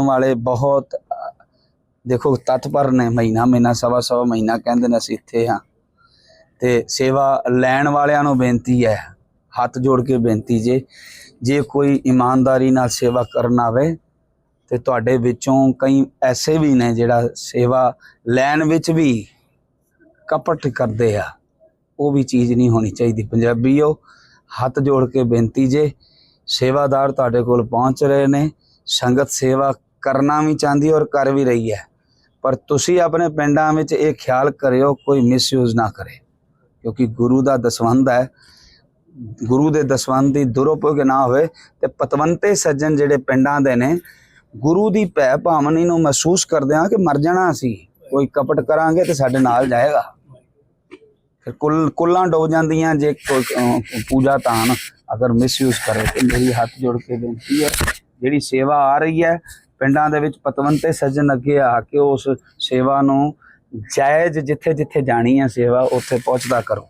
ਵਾਲੇ ਬਹੁਤ, ਦੇਖੋ ਤਤਪਰ ਨੇ, ਮਹੀਨਾ ਮਹੀਨਾ, ਸਵਾ ਸਵਾ ਮਹੀਨਾ ਕਹਿੰਦੇ ਨੇ ਅਸੀਂ ਇੱਥੇ ਹਾਂ। ਤੇ ਸੇਵਾ ਲੈਣ ਵਾਲਿਆਂ ਨੂੰ ਬੇਨਤੀ ਹੈ, ਹੱਥ ਜੋੜ ਕੇ ਬੇਨਤੀ ਜੇ ਜੇ ਕੋਈ ਇਮਾਨਦਾਰੀ ਨਾਲ ਸੇਵਾ ਕਰਨ ਆਵੇ, ਤੇ ਤੁਹਾਡੇ ਵਿੱਚੋਂ ਕਈ ਐਸੇ ਵੀ ਨੇ ਜਿਹੜਾ ਸੇਵਾ ਲੈਣ ਵਿੱਚ ਵੀ ਕਪਟ ਕਰਦੇ ਆ, ਉਹ ਵੀ ਚੀਜ਼ ਨਹੀਂ ਹੋਣੀ ਚਾਹੀਦੀ। ਪੰਜਾਬੀਓ, ਹੱਥ ਜੋੜ ਕੇ ਬੇਨਤੀ ਜੇ, ਸੇਵਾਦਾਰ ਤੁਹਾਡੇ ਕੋਲ ਪਹੁੰਚ ਰਹੇ ਨੇ, ਸੰਗਤ ਸੇਵਾ ਕਰਨਾ ਵੀ ਚਾਹੁੰਦੀ ਔਰ ਕਰ ਵੀ ਰਹੀ ਹੈ। ਪਰ ਤੁਸੀਂ ਆਪਣੇ ਪਿੰਡਾਂ ਵਿੱਚ ਇਹ ਖਿਆਲ ਕਰਿਓ, ਕੋਈ ਮਿਸਯੂਜ਼ ਨਾ ਕਰੇ। ਕਿਉਂਕਿ ਗੁਰੂ ਦਾ ਦਸਵੰਧ ਹੈ। ਗੁਰੂ ਦੇ ਦਸਵੰਧ ਦੀ ਦੁਰਉਪਯੋਗ ਨਾ ਹੋਵੇ ਤੇ ਪਤਵੰਤੇ ਸੱਜਣ ਜਿਹੜੇ ਪਿੰਡਾਂ ਦੇ ਨੇ, ਗੁਰੂ ਦੀ ਭੈ ਭਾਵਨੀ ਨੂੰ ਮਹਿਸੂਸ ਕਰਦੇ ਆ ਕਿ ਮਰ ਜਾਣਾ ਅਸੀਂ। ਕੋਈ ਕਪਟ ਕਰਾਂਗੇ ਤੇ ਸਾਡੇ ਨਾਲ ਜਾਏਗਾ। ਫਿਰ ਕੁੱਲ, ਕੁੱਲਾਂ ਡੁੱਬ ਜਾਂਦੀਆਂ ਜੇ ਕੋਈ ਪੂਜਾ ਤਾਨ ਅਗਰ ਮਿਸਯੂਜ਼ ਕਰੇ ਤੇ ਮੇਰੀ ਹੱਥ ਜੋੜ ਕੇ ਬੇਨਤੀ ਹੈ, ਜਿਹੜੀ ਸੇਵਾ ਆ ਰਹੀ ਹੈ ਪਿੰਡਾਂ ਦੇ ਵਿੱਚ ਪਤਵੰਤੇ ਸੱਜਣ ਅੱਗੇ ਆ ਕੇ ਉਸ ਸੇਵਾ ਨੂੰ ਜਾਇਜ਼ ਜਿੱਥੇ ਜਿੱਥੇ ਜਾਣੀ ਹੈ ਸੇਵਾ, ਉੱਥੇ ਪਹੁੰਚਦਾ ਕਰੋ।